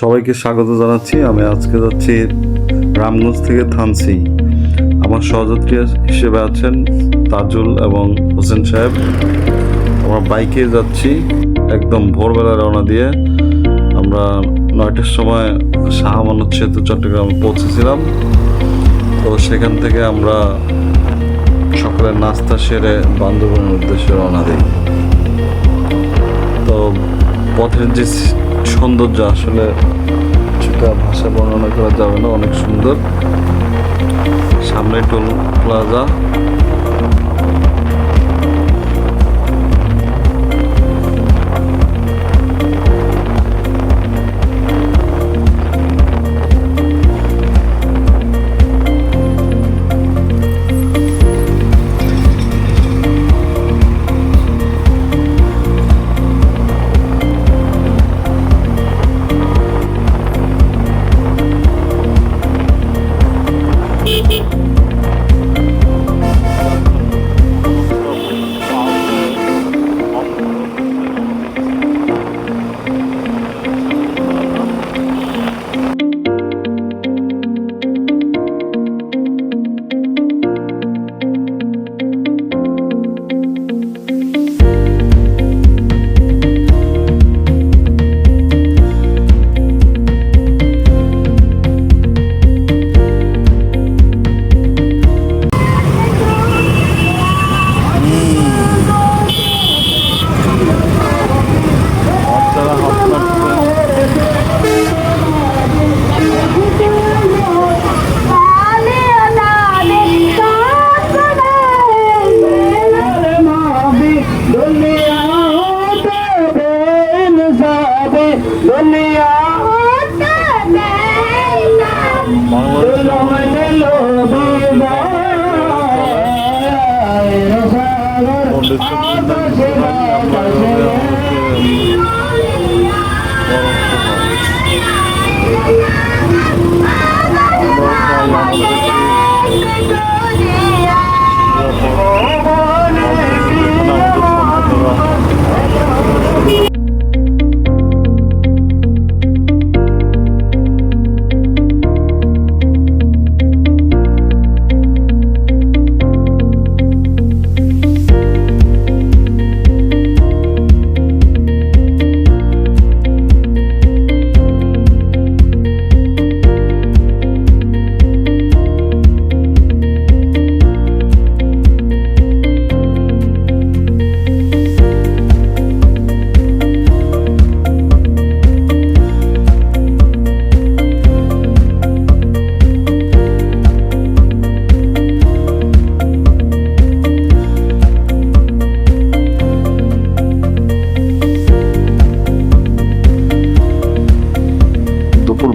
সবাইকে স্বাগত জানাচ্ছি। আমি আজকে যাচ্ছি রামগঞ্জ থেকে থানসি। আমার সহযাত্রী হিসেবে আছেন তাজুল এবং হোসেন সাহেব। আমরা বাইকে যাচ্ছি, একদম ভোরবেলা রওনা দিয়ে। আমরা নয়টার সময় শাহ মানত সেতু, চট্টগ্রামে পৌঁছেছিলাম। তো সেখান থেকে আমরা সকালের নাস্তা সেরে বান্দরবনের উদ্দেশ্যে রওনা দিই। তো পথের যে সৌন্দর্য আসলে সেটা ভাষা বর্ণনা করা যাবে না অনেক সুন্দর। সামনে টোল প্লাজা।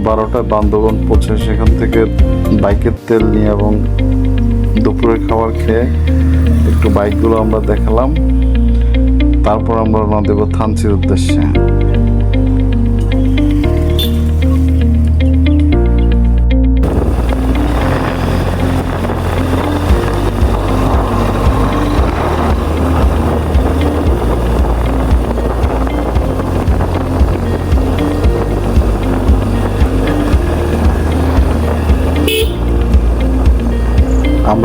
বারোটায় বান্ধবন পৌঁছে সেখান থেকে বাইকের তেল নিয়ে এবং দুপুরের খাবার খেয়ে একটু বাইকগুলো আমরা দেখালাম। তারপর আমরা রওনা দেবো থানচির উদ্দেশ্যে।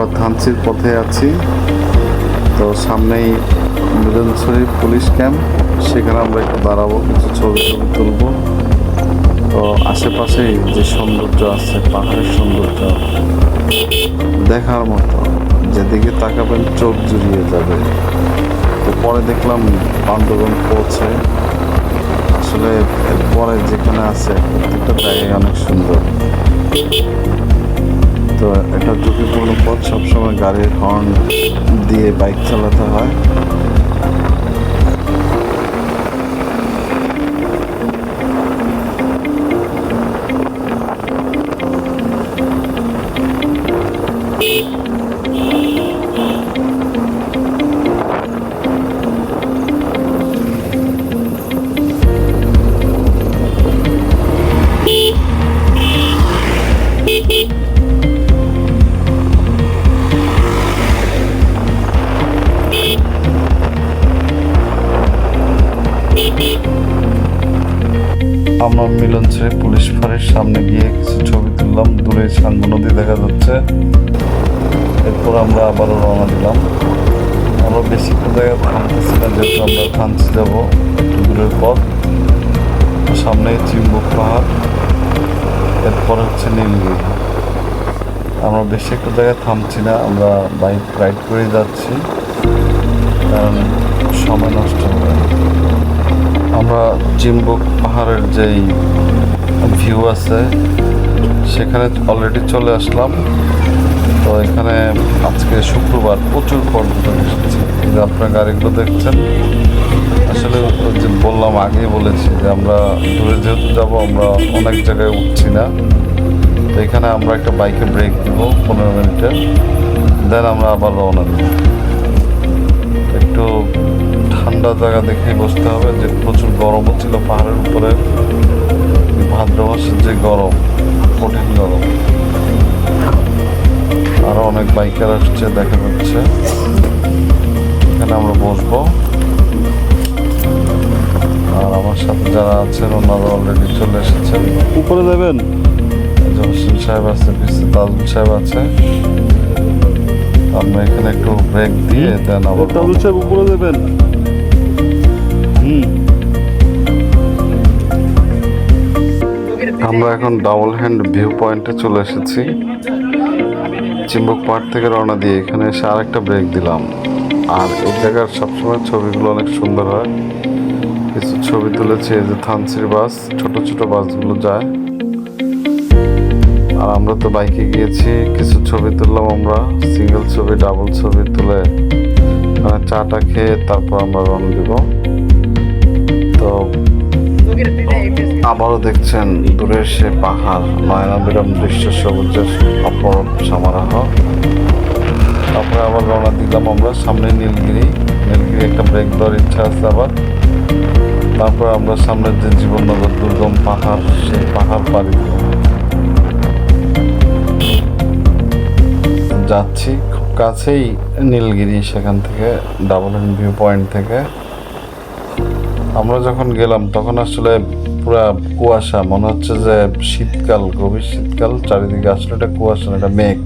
আমরা থানচির পথে আছি। তো সামনেই মিলনসরি পুলিশ ক্যাম্প। সেখানে আমরা একটু দাঁড়াবো, কিছু ছবি ছবি তুলবো। তো আশেপাশেই যে সৌন্দর্য আছে, পাহাড়ের সৌন্দর্য, দেখার মতো, যেদিকে তাকাবেন চোখ জুড়িয়ে যাবে। তো পরে দেখলাম বান্দরবন পৌঁছে। আসলে এরপরে যেখানে আছে, প্রত্যেকটা জায়গায় অনেক সুন্দর। তো এটা ঝুঁকিপূর্ণ পথ সবসময় গাড়ির হর্ন দিয়ে বাইক চালাতে হয়। আমরা মিলনশ্রী পুলিশ ফাঁড়ির সামনে গিয়ে কিছু ছবি তুললাম। দূরে সাঙ্গু নদী দেখা যাচ্ছে। এরপর আমরা আবারও রওনা দিলাম। আমরা বেশি কোনো জায়গায় থামতেছি না, যেহেতু আমরা থানচি যাব দূরের পথ। সামনে চিম্বুক পাহাড়, এরপর হচ্ছে নীলগিরি। আমরা বেশি একটা জায়গায় থামছি না, আমরা বাইক রাইড করে যাচ্ছি, কারণ সময় নষ্ট হবে আমরা চিম্বুক পাহাড়ের যেই ভিউ আছে, সেখানে অলরেডি চলে আসলাম। তো এখানে আজকে শুক্রবার প্রচুর পর্যটক এসেছে। যে আপনার গাড়িগুলো দেখছেন, আসলে যে বললাম আগেই বলেছি যে আমরা দূরে যেহেতু যাব, আমরা অনেক জায়গায় উঠছি না। তো এখানে আমরা একটা বাইকে ব্রেক দিব পনেরো মিনিটে দেন আমরা আবার রওনা দেব। ঠান্ডা জায়গা দেখেই বসতে হবে যে প্রচুর গরমও ছিল পাহাড়ের উপরে। ভাদ্র মাসের যে গরম কঠিন গরম। আরও অনেক বাইকার আসছে দেখা যাচ্ছে। এখানে আমরা বসবো। আর আমার সাথে যারা আছেন ওনারা অলরেডি চলে এসেছেন। উপরে যাবেন? হোসেন সাহেব আছে পিছিয়ে তাজুল সাহেব আছে। আমরা এখানে একটু ব্রেক দিয়ে দেন আবার তাজুল সাহেব উপরে দেবেন হুম আমরা এখন ডাবল হ্যান্ড ভিউ পয়েন্টে চলে এসেছি। চিম্বুক পাহাড় থেকে রওনা দিয়ে এখানে এসে আরেকটা ব্রেক দিলাম। আর এই জায়গার সবসময় ছবিগুলো অনেক সুন্দর হয়। কিছু ছবি তুলেছি, এই যে থানসির বাস, ছোট ছোট বাসগুলো যায়। আর আমরা তো বাইকে গিয়েছি, কিছু ছবি তুললাম আমরা সিঙ্গেল ছবি ডাবল ছবি তুলে ওখানে চাটা খেয়ে তারপর আমরা রওনা দিব। তো আবারও দেখছেন দূরের সে পাহাড় নয়নাবিরাম দৃশ্য সবুজের অপরূপ সমারোহ। তারপরে আবার রওনা দিলাম আমরা, সামনে নীলগিরি। নীলগিরি একটা ব্রেক দেওয়ার ইচ্ছা আছে আবার। তারপর আমরা সামনের যে জীবননগর দুর্গম পাহাড়, সেই পাহাড় পাড়ি যাচ্ছি খুব কাছেই নীলগিরি, সেখান থেকে ডাবল ভিউ পয়েন্ট থেকে। আমরা যখন গেলাম, তখন আসলে পুরা কুয়াশা। মনে হচ্ছে যে শীতকাল, গভীর শীতকাল। চারিদিকে আসলে এটা কুয়াশা না, এটা মেঘ।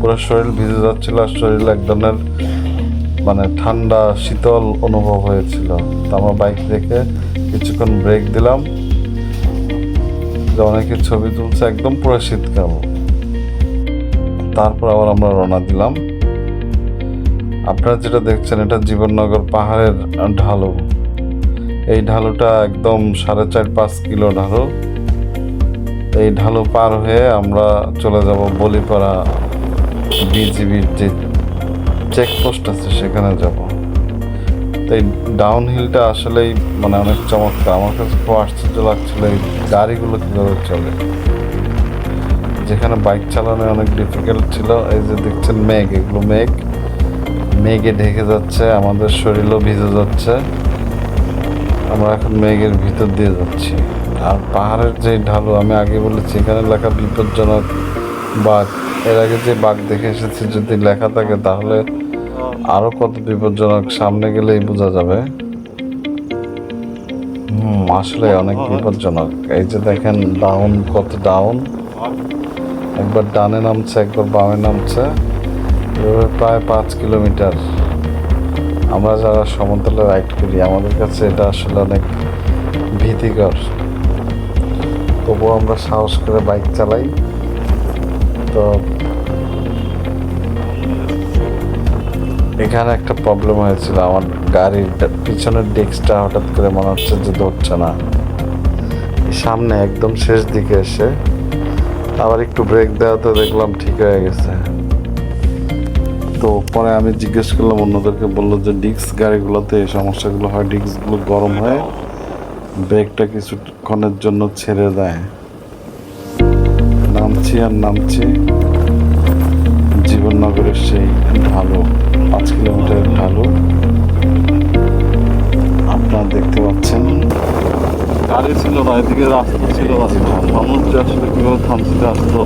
পুরো শরীর ভিজে যাচ্ছিল আর শরীর এক ধরনের মানে ঠান্ডা, শীতল অনুভব হয়েছিল। তো আমরা বাইক রেখে কিছুক্ষণ ব্রেক দিলাম। যে অনেকে ছবি তুলছে, একদম পুরো শীতকাল। তারপর আবার আমরা রওনা দিলাম। আপনারা যেটা দেখছেন, এটা জীবননগর পাহাড়ের ঢালু। এই ঢালুটা একদম সাড়ে চার পাঁচ কিলো ঢালু। এই ঢালু পার হয়ে আমরা চলে যাব বলিপাড়া বিজিবির যে চেকপোস্ট আছে, সেখানে যাব। তো এই ডাউন হিলটা আসলেই মানে অনেক চমৎকার। আমার কাছে খুব আশ্চর্য লাগছিল এই গাড়িগুলো কীভাবে চলে। যেখানে বাইক চালানো অনেক ডিফিকাল্ট ছিল। এই যে দেখছেন মেঘ, এগুলো মেঘ। মেঘে ঢেকে যাচ্ছে, আমাদের শরীরও ভিজে যাচ্ছে। আমরা এখন মেঘের ভিতর দিয়ে যাচ্ছি। আর পাহাড়ের যে ঢালু, আমি আগে বলেছি, এখানে লেখা বিপজ্জনক বাঘ। এর আগে যে বাঘ দেখে এসেছি, যদি লেখা থাকে, তাহলে আরও কত বিপজ্জনক, সামনে গেলেই বোঝা যাবে। হুম, আসলে অনেক বিপজ্জনক। এই যে দেখেন ডাউন কত ডাউন একবার ডানে নামছে, একবার বামে নামছে। প্রায় পাঁচ কিলোমিটার। আমরা যারা সমতলে রাইড করি, আমাদের কাছে এটা আসলে অনেক ভীতিকর। তবুও আমরা সাহস করে বাইক চালাই। তো এখানে একটা প্রবলেম হয়েছিল। আমার গাড়ির পিছনের ডেস্কটা হঠাৎ করে মনে হচ্ছে যে ধরছে না। সামনে একদম শেষ দিকে এসে আবার একটু ব্রেক দেওয়াতে দেখলাম ঠিক হয়ে গেছে। তো পরে আমি জিজ্ঞেস করলাম অন্যদেরকে, বলল যে ডিস্ক গাড়িগুলোতে এই সমস্যাগুলো হয়, ডিস্কগুলো গরম হয়ে, ব্রেকটা কিছুক্ষণের জন্য ছেড়ে দেয়। নামছি আর নামছি, জীবননগরের সেই ঢালু, পাঁচ কিলোমিটারের ঢালু। আপনারা দেখতে পাচ্ছেন। গাড়ি ছিল না, এদিকে রাস্তা ছিল রাস্তা যে আসলে কীভাবে থামতে আসতো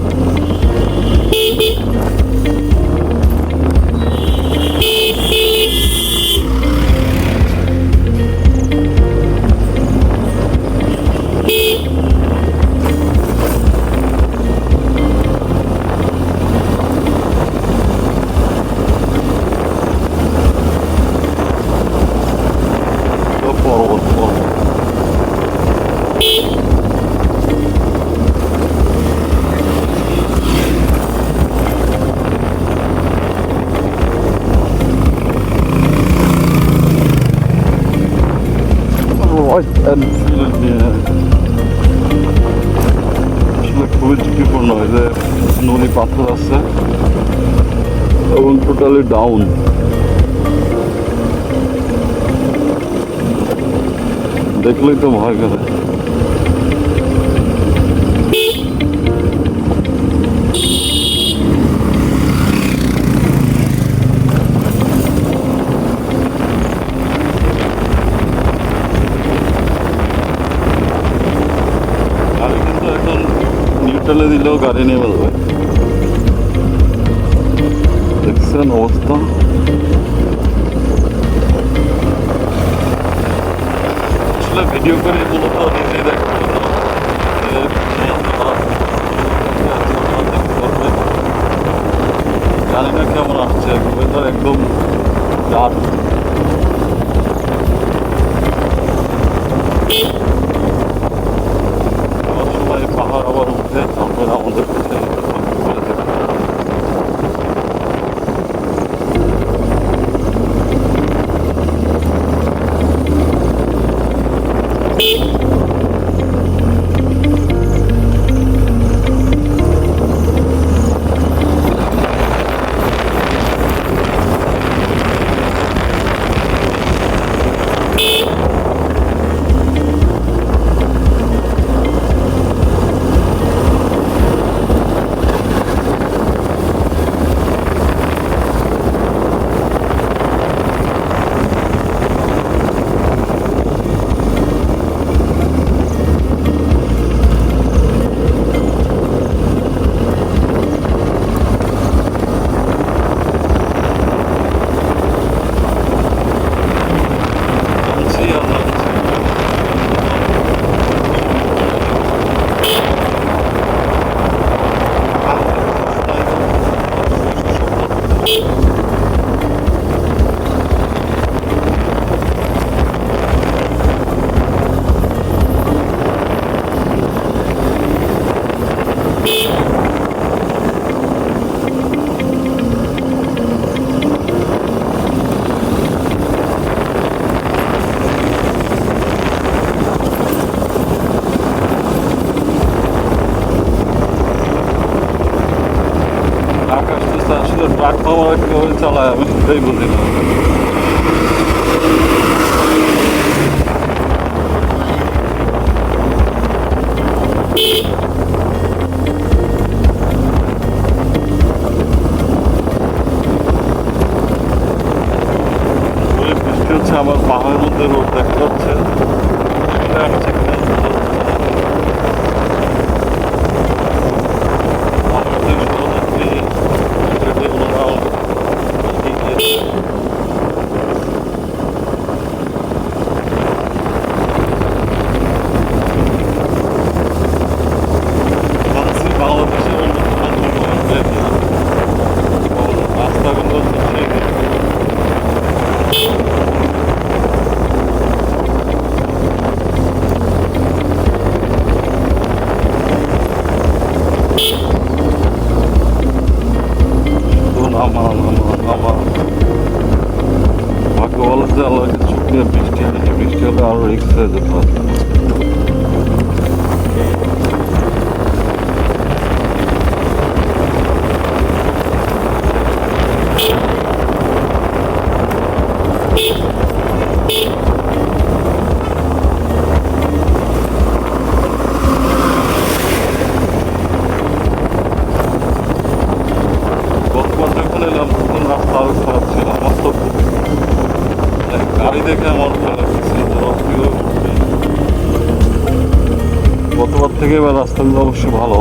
পরিপূর্ণ যে নুনি পাথর আছে। এবং টোটালি ডাউন দেখলেই তো ভয় করে। ফেলে দিলেও গাড়ি নিয়ে বলবে। দেখছেন অবস্থা? আসলে ভিডিও করে মূলত নিজেই দেখা জানি না কেমন আসছে ওয়েদার একদম ডার্ক Thank you. আমার কীভাবে চালায় আমি সেটাই বুঝি না থেকে বা রাস্তাগুলো অবশ্যই ভালো।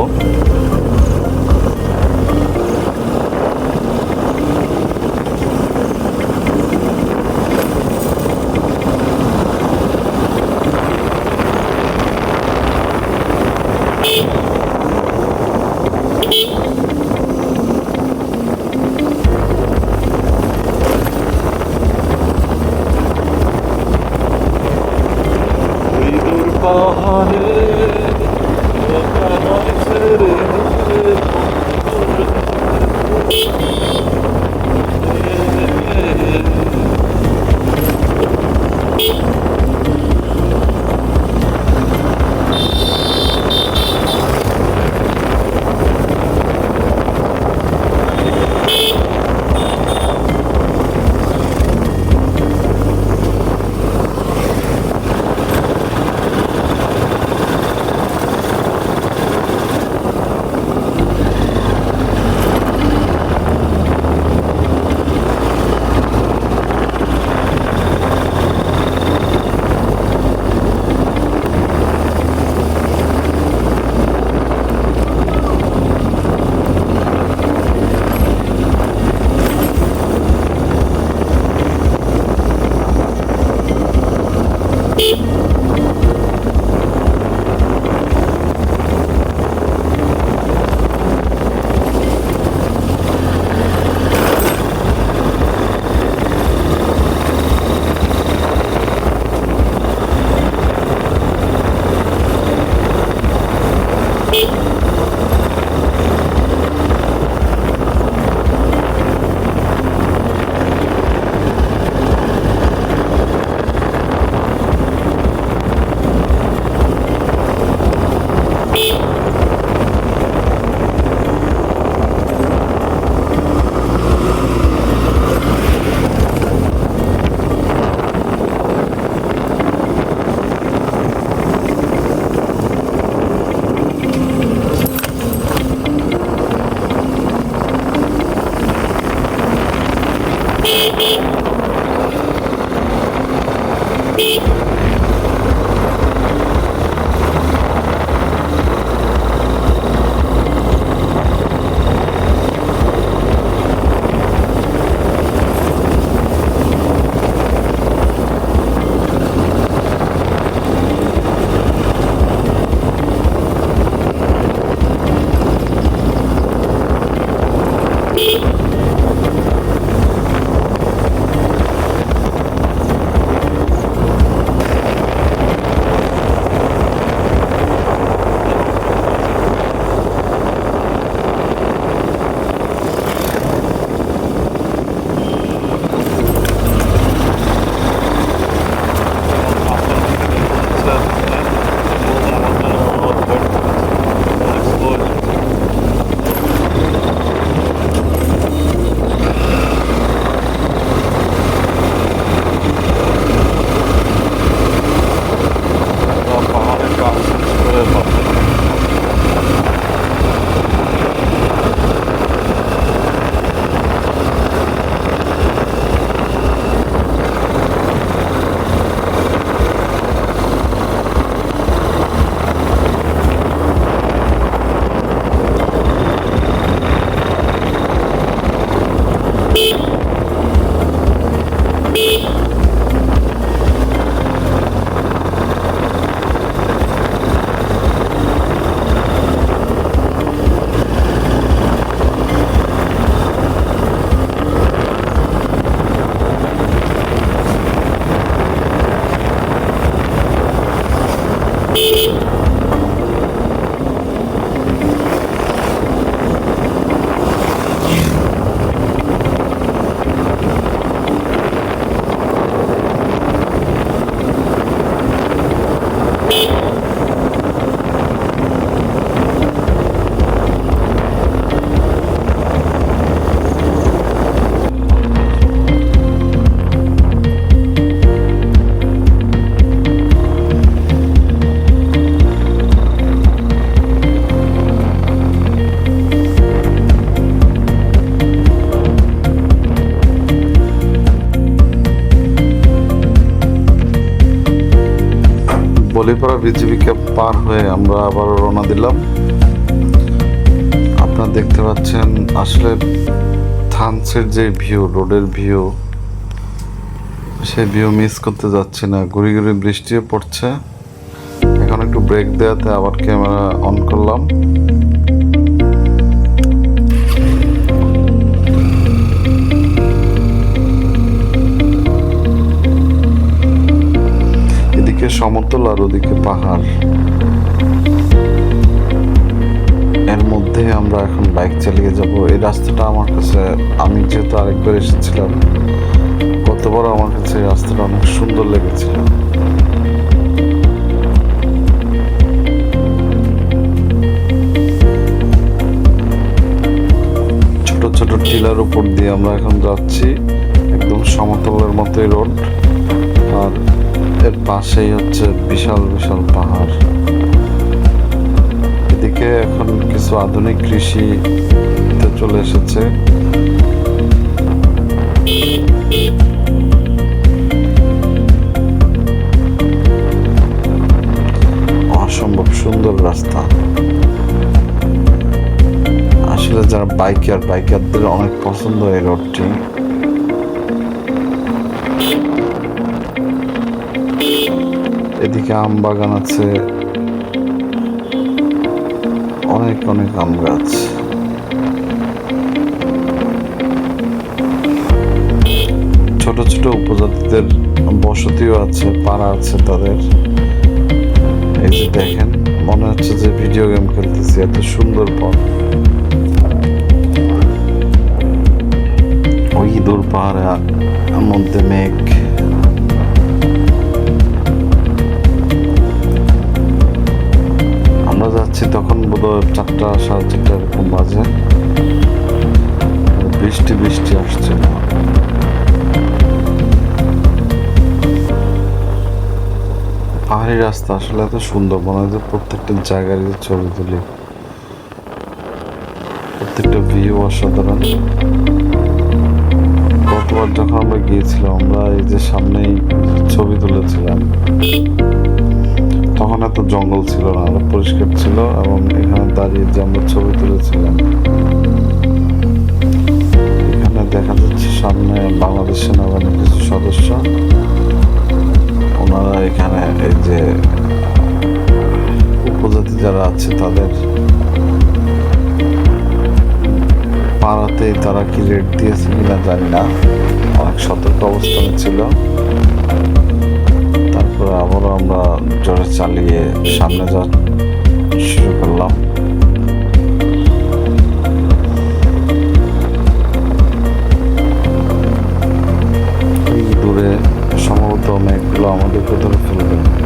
বিজিবি ক্যাম্প পার হয়ে আমরা আবার রওনা দিলাম। আপনারা দেখতে পাচ্ছেন আসলে থানসের যে ভিউ, রোডের ভিউ সেই ভিউ মিস করতে যাচ্ছি না। ঘুরি ঘুরি বৃষ্টিও পড়ছে। এখন একটু ব্রেক দেওয়াতে আবার ক্যামেরা অন করলাম। সমতল আর ওদিকে পাহাড়। এর মধ্যে আমরা এখন বাইক চালিয়ে যাব। এই রাস্তাটা আমার কাছে, আমি যেহেতু আরেকবার এসেছিলাম গতবার আমার কাছে এই রাস্তাটা অনেক সুন্দর লেগেছিল। ছোট ছোট টিলার উপর দিয়ে আমরা এখন যাচ্ছি, একদম সমতলের মতোই রোড। আর এর পাশেই হচ্ছে বিশাল বিশাল পাহাড়। এদিকে এখন কিছু আধুনিক কৃষিতে চলে এসেছে। অসম্ভব সুন্দর রাস্তা। আসলে যারা বাইকার, বাইকারদের অনেক পছন্দ এই রোডটি এদিকে আম বাগান আছে। অনেক অনেক আম গাছ। ছোট ছোট উপজাতিদের বসতিও আছে, পাড়া আছে তাদের। এই যে দেখেন, মনে হচ্ছে যে ভিডিও গেম খেলতেছি, এত সুন্দর পথ ওই দূর পাহাড়ে মধ্যে মেঘ। যাচ্ছি তখন বোধহয় চারটা, সাড়ে চারটা এরকম বাজে। বৃষ্টি বৃষ্টি আসছে। পাহাড়ি রাস্তা আসলে এত সুন্দর, মনে হয় যে প্রত্যেকটা জায়গার ছবি তুলি। প্রত্যেকটা ভিউ অসাধারণ। গতবার যখন আমরা গিয়েছিলাম, আমরা এই যে সামনেই ছবি তুলেছিলাম। তখন এত জঙ্গল ছিল না পরিষ্কার ছিল এবং এখানে দাঁড়িয়ে যে আমরা ছবি তুলেছিলাম, এখানে দেখা যাচ্ছে সামনে বাংলাদেশ সেনাবাহিনীর কিছু সদস্য। ওনারা এখানে এই যে, উপজাতি যারা আছে তাদের পাড়াতেই তারা কি রেট দিয়েছে কিনা জানি না। অনেক সতর্ক অবস্থানে ছিল। আবারও আমরা জোরে চালিয়ে সামনে যাওয়া শুরু করলাম। দূরে সম্ভবত অনেকগুলো আমাদের ধরে ফেলবে।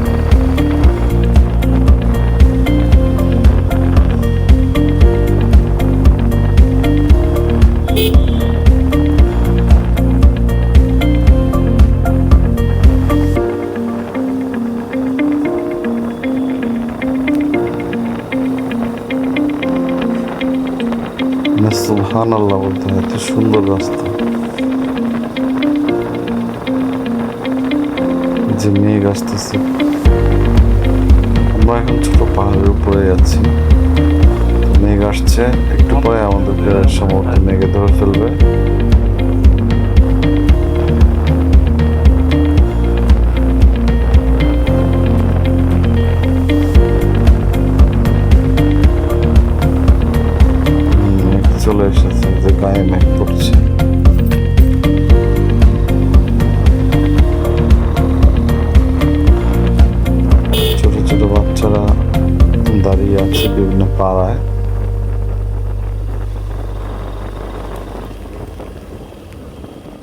আল্লাহ বলতে হয়, এত সুন্দর রাস্তা। যে মেঘ আসতেছে। আমরা এখন ছোট পাহাড়ের উপরে যাচ্ছি মেঘ আসছে, একটু পরে আমাদের সম্ভবত মেঘে ধরে ফেলবে।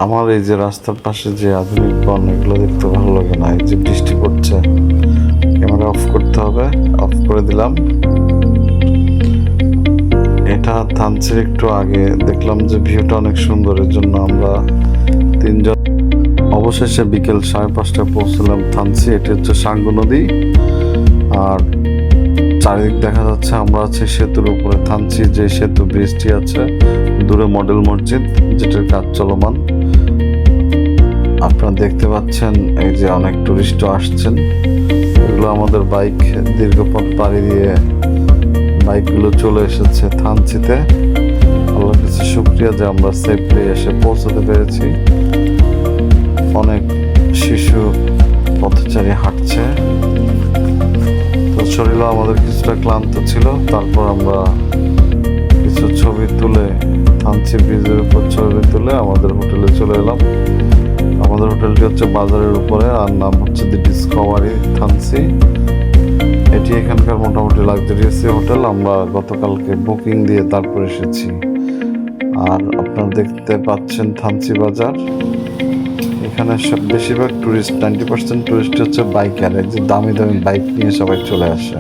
আমার এই যে রাস্তার পাশে যে আধুনিক বন, এগুলো দেখতে ভালো লাগে না। এই যে বৃষ্টি পড়ছে। ক্যামেরা অফ করতে হবে। অফ করে দিলাম। এটা থানচির একটু আগে। দেখলাম যে ভিউটা অনেক সুন্দর। এর জন্য আমরা তিনজন অবশেষে বিকেল সাড়ে পাঁচটায় পৌঁছলাম থানচি। এটি হচ্ছে সাঙ্গু নদী। আর চারিদিক দেখা যাচ্ছে আমরা আছি সেতুর উপরে। থানচি যে সেতু, ব্রিজটি আছে, দূরে মডেল মসজিদ, যেটার কাজ চলমান। আপনারা দেখতে পাচ্ছেন এই যে অনেক টুরিস্টও আসছেন। এগুলো আমাদের বাইক দীর্ঘ পথ পাড়ি দিয়ে বাইকগুলো চলে এসেছে থানচিতে। আল্লাহর কাছে শুক্রিয়া যে আমরা সেফলি এসে পৌঁছতে পেরেছি। অনেক শিশু পথচারী হাঁটছে। তো শরীরও আমাদের কিছুটা ক্লান্ত ছিল। তারপর আমরা কিছু ছবি তুলে, থানচি ব্রিজের উপর ছবি তুলে আমাদের হোটেলে চলে এলাম। হোটেলটি হচ্ছে বাজারের উপরে, আর নাম হচ্ছে দি ডিসকভারি থানসি এটি এখানকার মোটামুটি লাক্সারিয়াসি হোটেল, আমরা গতকালকে বুকিং দিয়ে তারপর এসেছি। আর আপনারা দেখতে পাচ্ছেন থানচি বাজার। এখানে সব বেশিরভাগ টুরিস্ট নাইনটি পার্সেন্ট টুরিস্ট হচ্ছে বাইকার যে দামি দামি বাইক নিয়ে সবাই চলে আসে।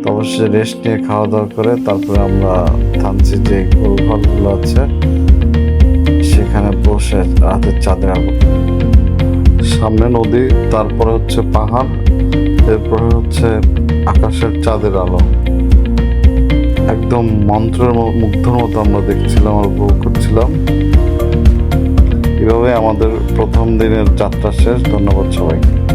তো অবশ্যই রেস্ট নিয়ে খাওয়া দাওয়া করে তারপরে আমরা থানচি যে গোল ঘরগুলো আছে বসে রাতের চাঁদের আলো। সামনে নদী, তারপরে হচ্ছে পাহাড়, এরপরে হচ্ছে আকাশের চাঁদের আলো। একদম মন্ত্রের মুগ্ধর মতো আমরা দেখছিলাম আর উপভোগ করছিলাম। এভাবে আমাদের প্রথম দিনের যাত্রা শেষ। ধন্যবাদ সবাইকে।